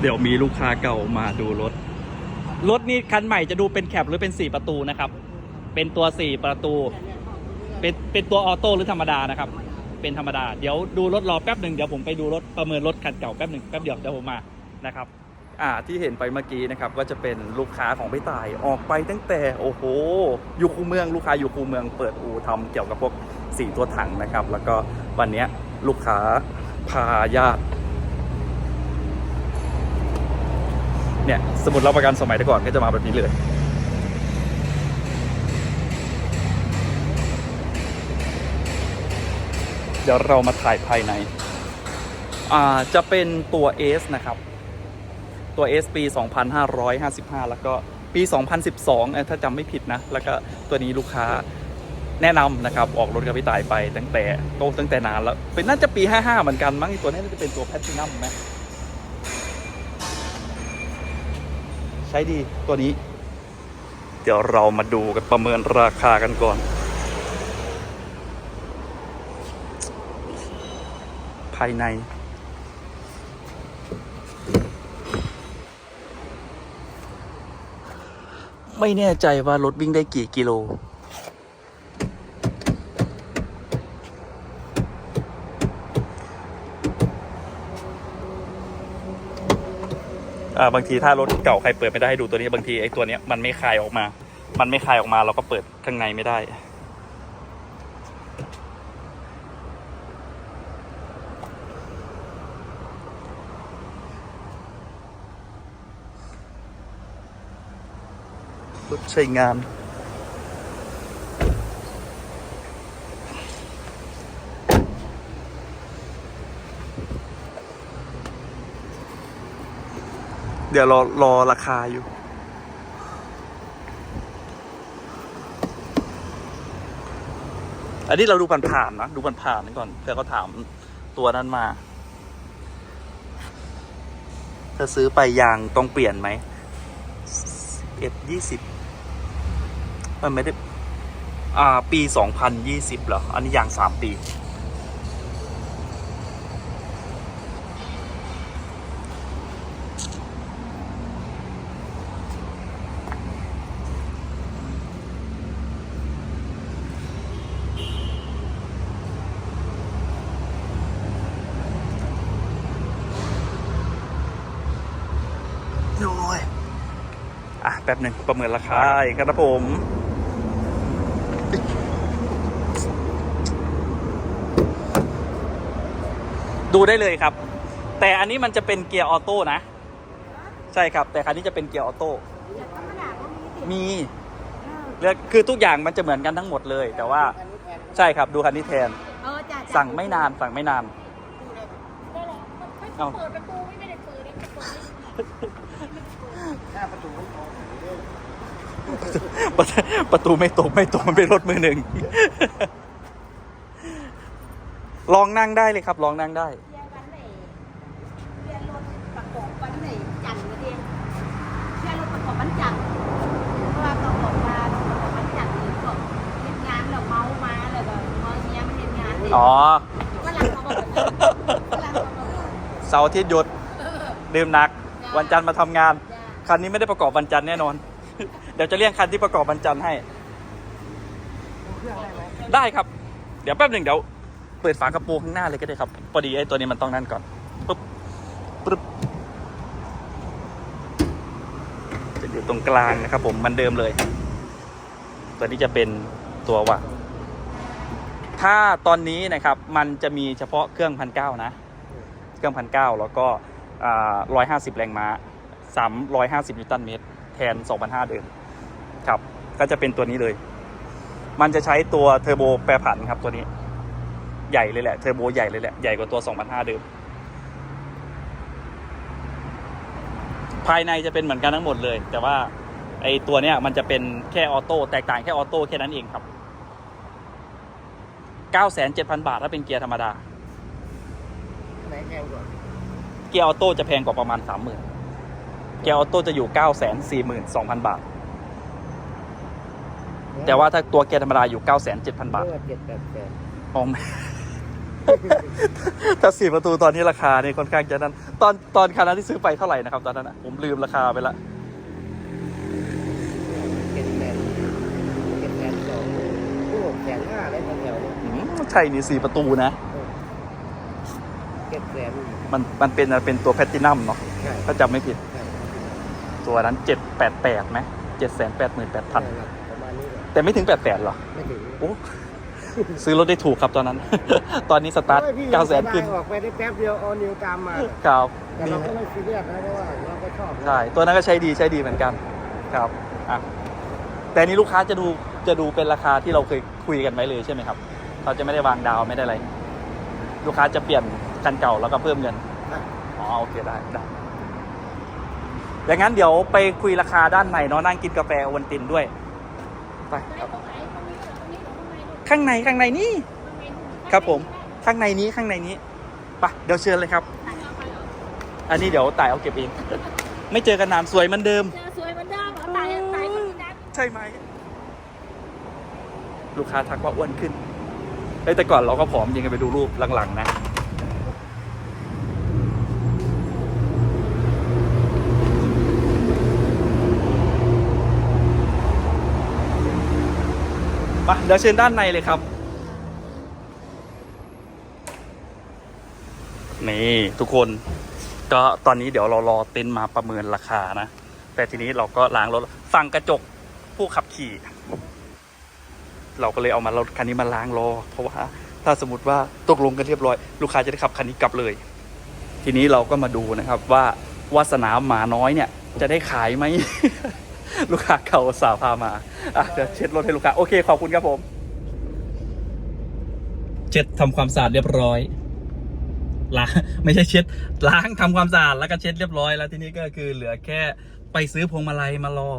เดี๋ยวมีลูกค้าเก่ามาดูรถ รถนี่คันใหม่จะดูเป็นแคปหรือเป็น4ประตูนะครับ เป็นตัว4ประตู เป็นเป็นตัวออโต้หรือธรรมดานะครับ เป็นธรรมดา เดี๋ยวดูรถรอแป๊บหนึ่งเดี๋ยวผมไปดูรถประเมินรถคันเก่าแป๊บหนึ่งแป๊บเดียวเดี๋ยวผมมานะครับอ่าที่เห็นไปเมื่อกี้นะครับก็จะเป็นลูกค้าของพี่ต่ายออกไปตั้งแต่โอ้โหอยู่คูเมืองลูกค้าอยู่คูเมืองเปิดอู่ทำเกี่ยวกับพวกสีตัวถังนะครับ แล้วก็วันเนี้ยลูกค้าพาญาติ เนี่ยสมุดรับประกันสมัยแต่ก่อนก็จะมาแบบนี้เลยเดี๋ยวเรามาถ่ายภายใน อ่า จะเป็นตัว S นะครับ ตัว S ปี 2555 แล้วก็ปี 2012เอ่อถ้าจำไม่ผิดนะ แล้วก็ตัวนี้ลูกค้าแนะนำนะครับ ออกรถกับพี่ตายไปตั้งแต่โตตั้งแต่นานแล้ว เป็นน่าจะปี 55 เหมือนกันมั้งตัวนี้น่าจะเป็นตัวแพทตินัมไหม ใช้ดีตัวนี้ เดี๋ยวเรามาดูกันประเมินราคากันก่อน ภายใน ไม่แน่ใจว่ารถวิ่งได้กี่กิโล อ่าบางทีถ้ารถเก่าใครเปิดไม่ได้ให้ดูตัวนี้บางทีไอ้ตัวเนี้ยมันไม่คลายออกมา มันไม่คลายออกมาเราก็เปิดข้างในไม่ได้รถใช้งาน เดี๋ยวรอรอราคาอยู่ อันนี้เราดูผ่านๆนะ ดูผ่านๆนี่ก่อน เพื่อเขาถามตัวนั้นมา ถ้าซื้อไปยางต้องเปลี่ยนไหมเอ็ดยี่สิบมันไม่ได้ อ่า ปีสองพันยี่สิบเหรอ อันนี้ยางสามปี ป๊บหนึ่งประเมินราคาอีกครับผมดูได้เลยครับ แต่อันนี้มันจะเป็นเกียร์ออโต้นะ ใช่ครับ แต่คันนี้จะเป็นเกียร์ออโต้ธรรมดาก็มีสิมีเลือกคือทุกอย่างมันจะเหมือนกันทั้งหมดเลย แต่ว่าใช่ครับดูคันนี้แทนเออจ้ะจ้ะสั่งไม่นานสั่งไม่นานได้แหละไม่เอ้าเปิดประตูไม่ได้เปิดเลยเปิดไม่ประตูประตูไม่ตกไม่ตกมันเป็นรถมือหนึ่ง ลองนั่งได้เลยครับ ลองนั่งได้เรียนวันไหนเรียนรถประกอบวันไหนจันทร์มาเรียนเรียนรถประกอบวันจันทร์เพราะว่าเขาบอกว่าประกอบวันจันทร์นี่ก็เล่นงานแล้วเมามาแล้วก็เมาเมียไม่เล่นงานเลยอ๋อฝรั่งเขาบอกแบบนั้นฝรั่งเขาบอกแบบนั้นเสาร์อาทิตย์หยุด ดื่มหนัก วันจันทร์มาทำงานจ้ะคันนี้ไม่ได้ประกอบวันจันทร์แน่นอน เดี๋ยวจะเรียกคันที่ประกอบวันจันทร์ให้ได้ครับ เดี๋ยวแป๊บหนึ่งเดี๋ยวเปิดฝากระโปรงข้างหน้าเลยก็ได้ครับ พอดีไอ้ตัวนี้มันต้องนั่นก่อนปุ๊บปุ๊บจะอยู่ตรงกลางนะครับ ผมมันเดิมเลย ตัวนี้จะเป็นตัวว่างถ้าตอนนี้นะครับ มันจะมีเฉพาะเครื่องพันเก้านะ เครื่องพันเก้าแล้วก็ ร้อยห้าสิบแรงม้าสามร้อยห้าสิบนิวตันเมตร แทนสองพันห้าเดิมครับ ก็จะเป็นตัวนี้เลย มันจะใช้ตัวเทอร์โบแปรผันครับตัวนี้ ใหญ่เลยแหละ เทอร์โบใหญ่เลยแหละ ใหญ่กว่าตัว 2,500 เดิม ภายในจะเป็นเหมือนกันทั้งหมดเลย แต่ว่าไอตัวเนี้ยมันจะเป็นแค่ออโต้แตกต่างแค่ออโต้แค่นั้นเองครับ 9,700บาทถ้าเป็นเกียร์ธรรมดาไหนแกวก่อน เกียร์ออโต้จะแพงกว่าประมาณ 30,000 เกียร์ออโต้จะอยู่ 942,000 บาท แต่ว่าถ้าตัวเกียร์ธรรมดาอยู่ 9,700บาทเจ็ดแปดแปดอ๋อไม่ถ้าสี่ประตูตอนนี้ราคานี่ค่อนข้างจะนั้น ตอนตอนคันนั้นที่ซื้อไปเท่าไหร่นะครับ ตอนนั้นอะผมลืมราคาไปละเจ็ดแสนเจ็ดแสนสองผู้หกแสนห้าได้แถวๆเนี่ยอืมใช่นี่สี่ประตูนะเจ็ดแสน มันมันเป็นเป็นตัวแพลตตินัมเนาะใช่ถ้าจำไม่ผิด ใช่ตัวนั้นเจ็ดแปดแปดไหมเจ็ดแสนแปดหมื่นแปดพันใช่ครับประมาณนี้เลยแต่ไม่ถึงแปดแสนหรอ ไม่ถึงโอ้ ซื้อรถได้ถูกครับตอนนั้น ตอนนี้สตาร์ทโอ้ยพี่เก้าแสนขึ้นออกไปได้แป๊บเดียวออนิวตามมา ครับแต่เราก็ไม่ซีเรียสนะเพราะว่าเราก็ชอบนะใช่ตัวนั้นก็ใช้ดีใช้ดีเหมือนกันครับอะแต่อันนี้ลูกค้าจะดูจะดูเป็นราคาที่เราเคยคุยกันไว้เลยใช่ไหมครับ เขาจะไม่ได้วางดาวไม่ได้อะไร ลูกค้าจะเปลี่ยน คันเก่าแล้วก็เพิ่มเงินอ๋อโอเคได้ได้อย่างนั้นเดี๋ยวไปคุยราคาด้านในเนาะนั่งกินกาแฟโอวันตินด้วยไปครับข้างในข้างในนี่ครับผมข้างในนี้ข้างในนี้ไปเดี๋ยวเชิญเลยครับ อันนี้เดี๋ยวต่ายเอาเก็บเอง ไม่เจอกันนานสวยเหมือนเดิมเจอสวยเหมือนเดิมเหรอตายตายคนนี้นะใช่ไหมลูกค้าทักว่าอ้วนขึ้นเอ้ยแต่ก่อนเราก็ผอมจริงกันไปดูรูปหลังๆนะ มาเดี๋ยวเชิญด้านในเลยครับ นี่ทุกคน ก็ตอนนี้เดี๋ยวเรารอเต็นท์มาประเมินราคานะ แต่ทีนี้เราก็ล้างรถฝั่งกระจกผู้ขับขี่ เราก็เลยเอามารถคันนี้มาล้างรอ เพราะว่าถ้าสมมติว่าตกลงกันเรียบร้อย ลูกค้าจะได้ขับคันนี้กลับเลย ทีนี้เราก็มาดูนะครับว่า วาสนาหมาน้อยเนี่ย จะได้ขายไหม ลูกค้าเก่าสาวพามาอะเดี๋ยวเช็ดรถให้ลูกค้า โอเค ขอบคุณครับผม เช็ดทำความสะอาดเรียบร้อยล้างไม่ใช่เช็ด ล้างทำความสะอาดแล้วก็เช็ดเรียบร้อยแล้วทีนี้ก็คือเหลือแค่ไปซื้อพวงมาลัยมารอ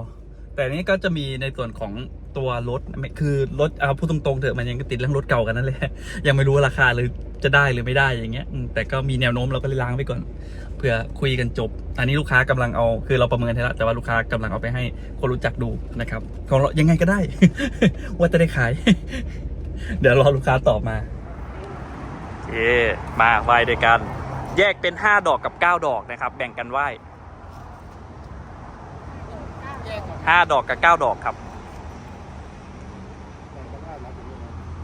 แต่นี้ก็จะมีในส่วนของตัวรถคือรถเอาพูดตรงๆเถอะมันยังติดเรื่องรถเก่ากันนั่นแหละยังไม่รู้ราคาหรือจะได้หรือไม่ได้อย่างเงี้ยแต่ก็มีแนวโน้มเราก็เลยล้างไปก่อน เพื่อคุยกันจบ อันนี้ลูกค้ากำลังเอาคือเราประเมินให้แล้วแต่ว่าลูกค้ากำลังเอาไปให้คนรู้จักดูนะครับของเรายังไงก็ได้ ว่าจะได้ขาย เดี๋ยวรอลูกค้าตอบมาโอมาไหว้ด้วยกัน แยกเป็น5ดอกกับ9ดอกนะครับ แบ่งกันไหว้5ดอกกับ9ดอกครับ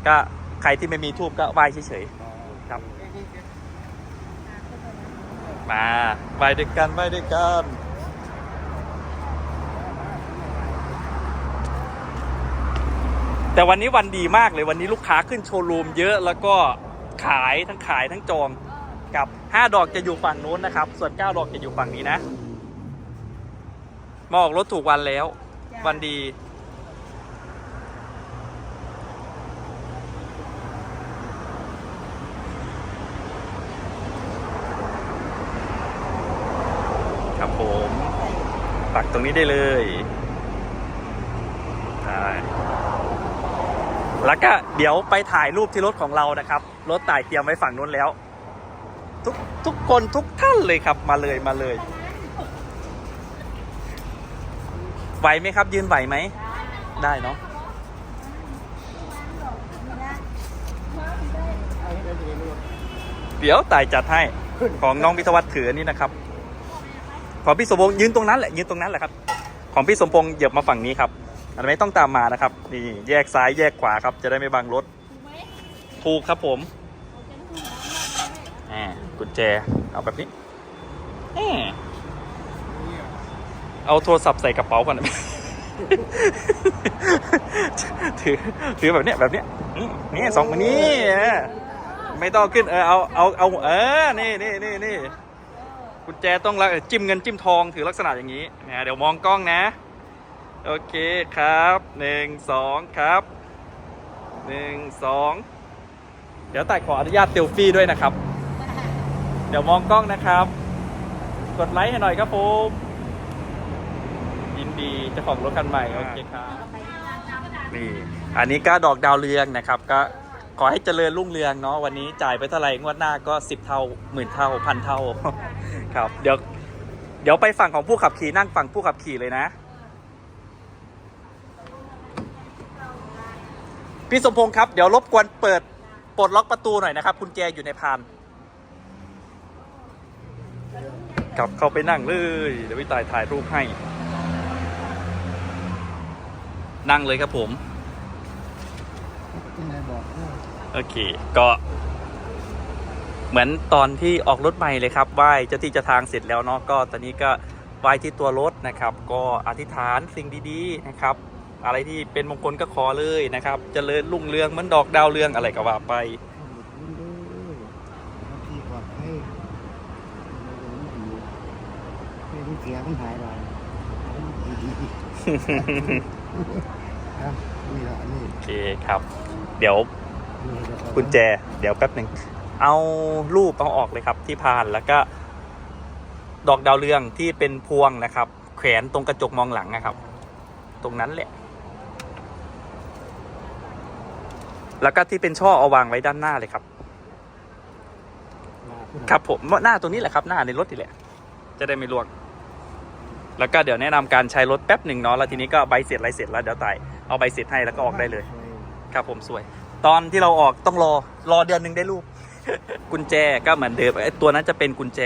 ก็ใครที่ไม่มีทูบก็ไหว้เฉยๆครับ มาไหว้ด้วยกันไหว้ด้วยกันแต่วันนี้วันดีมากเลยวันนี้ลูกค้าขึ้นโชว์รูมเยอะแล้วก็ขายทั้งขายทั้งจองกับ 5 ดอกจะอยู่ฝั่งนู้นนะครับ ส่วน 9 ดอกจะอยู่ฝั่งนี้นะมาออกรถถูกวันแล้ว วันดี ครับผมปักตรงนี้ได้เลยได้แล้วก็เดี๋ยวไปถ่ายรูปที่รถของเรานะครับ รถต่ายเตรียมไว้ฝั่งนู้นแล้ว ทุกทุกคนทุกท่านเลยครับมาเลยมาเลยไหวไหมครับ ยืนไหวไหม ได้เนาะเดี๋ยวต่ายจัดให้ของน้องพิทวัฒน์ถืออันนี้นะครับ ของพี่สมพงษ์ยืนตรงนั้นแหละยืนตรงนั้นแหละครับ ของพี่สมพงษ์เหยียบมาฝั่งนี้ครับอันไม่ต้องตามมานะครับ นี่แยกซ้ายแยกขวาครับ จะได้ไม่บังรถถูกครับผมแหมกุญแจเอาแบบนี้เอาโทรศัพท์ใส่กระเป๋าก่อนนะถือถือแบบเนี้ยแบบเนี้ยนี่สองคนนี้ไม่ต้องขึ้นเออเอาเอาเอาเออนี่นี่นี่นี่ กุญแจต้องจิ้มเงินจิ้มทองถือลักษณะอย่างนี้นะเดี๋ยวมองกล้องนะ โอเคครับหนึ่งสองครับหนึ่งสองเดี๋ยวแต่ขออนุญาตเซลฟี่ด้วยนะครับ เดี๋ยวมองกล้องนะครับ กดไลค์ให้หน่อยครับผมยินดีเจ้าของรถคันใหม่โอเคครับนี่อันนี้ก็ดอกดาวเรืองนะครับก็ ขอให้เจริญรุ่งเรืองเนาะวันนี้จ่ายไปเท่าไหร่งวดหน้าก็สิบเท่าหมื่นเท่าพันเท่า ครับ เดี๋ยว เดี๋ยวไปฝั่งของผู้ขับขี่นั่งฝั่งผู้ขับขี่เลยนะ พี่สมพงศ์ครับเดี๋ยวรบกวนเปิดปลดล็อกประตูหน่อยนะครับกุญแจอยู่ในพานกลับเข้าไปนั่งเลย เดี๋ยวพี่ตายถ่ายรูปให้ นั่งเลยครับผม เป็นไงบอกเออ โอเค ก็เหมือนตอนที่ออกรถใหม่เลยครับไหว้เจ้าที่เจะทางเสร็จแล้วเนาะก็ตอนนี้ก็ไหว้ที่ตัวรถนะครับ ก็อธิษฐานสิ่งดีๆนะครับ อะไรที่เป็นมงคลก็ขอเลยนะครับเจริญรุ่งเรืองเหมือนดอกดาวเรืองอะไรก็ว่าไปคุณดูที่ปลอดภัยเป็นเสียงหายไปดีๆครับนี่ละนี่โอเคครับ เดี๋ยวนี่เดี๋ยวเอา กุญแจ เดี๋ยวแป๊บหนึ่งเอารูปเอาออกเลยครับที่พานแล้วก็ ดอกดาวเรืองที่เป็นพวงนะครับ แขวนตรงกระจกมองหลังนะครับ ตรงนั้นแหละ แล้วก็ที่เป็นช่อเอาวางไว้ด้านหน้าเลยครับ ครับผมหน้าตรงนี้แหละครับ หน้าในรถนี่แหละ จะได้ไม่ลวกแล้วก็เดี๋ยวแนะนำการใช้รถแป๊บหนึ่งเนาะแล้วทีนี้ก็ใบเสร็จอะไรเสร็จแล้วเดี๋ยวไต่เอาใบเสร็จให้แล้วก็ออกได้เลย ครับผมสวย ตอนที่เราออกต้องรอรอเดือนหนึ่งได้รูป กุญแจก็เหมือนเดิมไอ้ตัวนั้นจะเป็นกุญแจ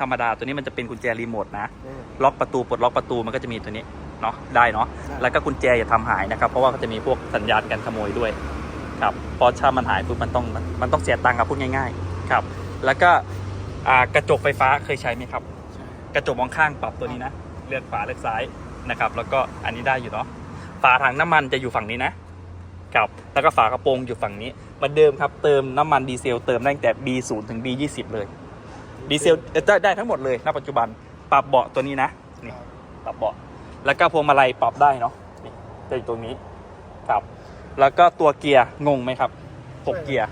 ธรรมดาตัวนี้มันจะเป็นกุญแจรีโมทนะเออล็อกประตูปลดล็อกประตูมันก็จะมีตัวนี้เนาะได้เนาะได้แล้วก็กุญแจอย่าทำหายนะครับ เพราะว่าเขาจะมีพวกสัญญาณการขโมยด้วยครับเพราะถ้ามันหายปุ๊บมันต้องมันมันต้องเสียตังค์ครับพูดง่าย ๆครับ แล้วก็อ่ากระจกไฟฟ้าเคยใช้ไหมครับ กระจกมองข้างปรับตัวนี้นะเลือกขวาเลือกซ้ายนะครับ แล้วก็อันนี้ได้อยู่เนาะฝาถังน้ำมันจะอยู่ฝั่งนี้นะ ครับ แล้วก็ฝากระโปรงอยู่ฝั่งนี้เหมือนเดิมครับ เติมน้ำมันดีเซลเติมได้ตั้งแต่ B0 ถึง B20 เลย ดีเซลเอ่อได้ได้ทั้งหมดเลยณปัจจุบันปรับเบาะตัวนี้นะนี่ปรับเบาะแล้วก็พวงมาลัยปรับได้เนาะนี่จะอยู่ตรงนี้ครับ แล้วก็ตัวเกียร์งงไหมครับหกเกียร์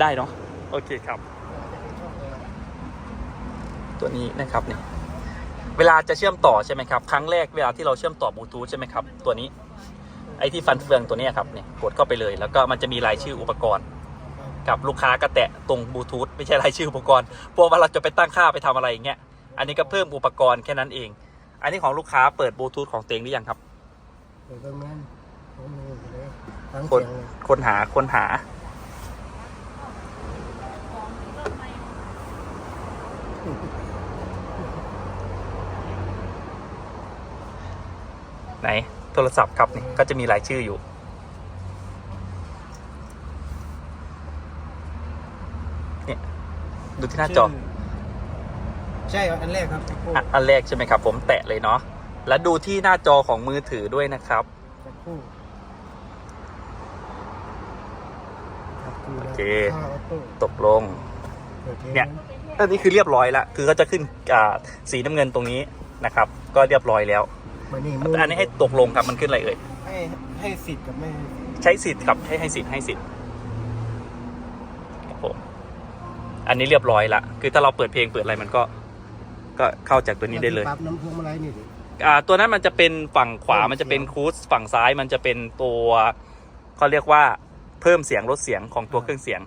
ได้เนาะโอเคครับ ตัวนี้นะครับนี่เวลาจะเชื่อมต่อใช่ไหมครับ ครั้งแรกเวลาที่เราเชื่อมต่อบลูทูธใช่ไหมครับ ตัวนี้ ไอ้ที่ฟันเฟืองตัวเนี้ยครับเนี่ยกดเข้าไปเลย แล้วก็มันจะมีรายชื่ออุปกรณ์ กับลูกค้าก็แตะตรงบลูทูธไม่ใช่รายชื่ออุปกรณ์เพราะว่าเราจะไปตั้งค่าไปทำอะไรอย่างเงี้ยอันนี้ก็เพิ่มอุปกรณ์แค่นั้นเอง อันนี้ของลูกค้าเปิดบลูทูธของเต็งหรือยังครับเดี๋ยวตรงนั้นผมมือไปเลยฟังคนเสียงเลยค้นหาค้นหา ไหนโทรศัพท์ครับนี่ก็จะมีรายชื่ออยู่ เนี่ยดูที่หน้าจอ ใช่ครับอันแรกครับอะอันแรกใช่ไหมครับ ผมแตะเลยเนาะแล้วดูที่หน้าจอของมือถือด้วยนะครับสักครู่สักรู่โอเคข้าวออโต้ตกลงปิดพลง เนี่ยอันนี้คือเรียบร้อยแล้ว คือก็จะขึ้นอ่าสีน้ำเงินตรงนี้นะครับ ก็เรียบร้อยแล้ว มานี่มืออันนี้ให้ตกลงครับมันขึ้นอะไรเอ่ยให้ให้สิทธิ์กับไม่ให้สิทธิ์ใช้สิทธิ์ครับให้ให้สิทธิ์ให้สิทธิ์ครับผมอันนี้เรียบร้อยละคือถ้าเราเปิดเพลงเปิดอะไรมันก็ ก็เข้าจากตัวนี้ได้เลย ปรับน้ำพวงมาลัยนี่ดิ อ่าตัวนั้นมันจะเป็นฝั่งขวามันจะเป็นครูสฝั่งซ้ายมันจะเป็นตัวเขาเรียกว่าเพิ่มเสียงลดเสียงของตัวเครื่องเสียง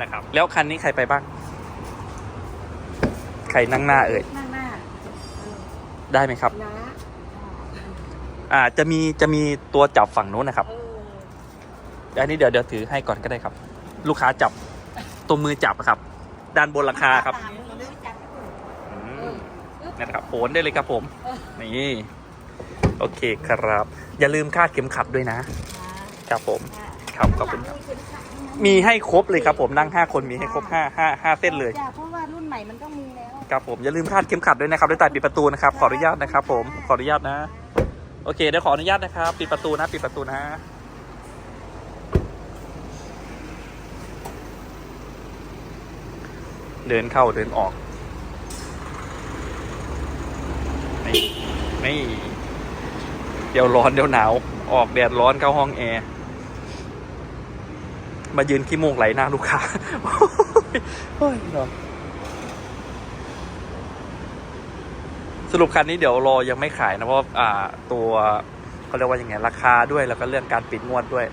นะครับ แล้วคันนี้ใครไปบ้าง ใครนั่งหน้าเอ่ย นั่งหน้าได้ไหมครับนะ อ่าจะมีจะมีตัวจับฝั่งนู้นนะครับเอออันนี้เดี๋ยวเดี๋ยวถือให้ก่อนก็ได้ครับ ลูกค้าจับตรงมือจับอะครับ ด้านบนหลังคาครับตมมือเลยจับอืเอมออึ๊บนั่นนะครับโผนได้เลยครับผมเออนี่ โอเคครับ อย่าลืมคาดเข็มขัดด้วยนะ ครับผม ครับขอบคุณครับ มีให้ครบเลยครับผมนั่ง5คนมีให้ครบ5 5 5เส้นเลย จ้ะเพราะว่ารุ่นใหม่มันต้องมีแล้ว ครับผมอย่าลืมคาดเข็มขัดด้วยนะครับด้วยตายปิดประตูนะครับ ขออนุญาตนะครับผมขออนุญาตนะ โอเคเดี๋ยวขออนุญาตนะครับ ปิดประตูนะ ปิดประตูนะเดินเข้าเดินออก นี่นี่เดี๋ยวร้อนเดี๋ยวหนาว ออกแดดร้อนเข้าห้องแอร์ มายืนขี้มูกไหลหน้าลูกค้า โอ้ยเนาะ สรุปคันนี้เดี๋ยวรอยังไม่ขายนะเพราะอ่าตัวเขาเรียกว่ายังไงราคาด้วยแล้วก็เรื่องการปิดงวดด้วย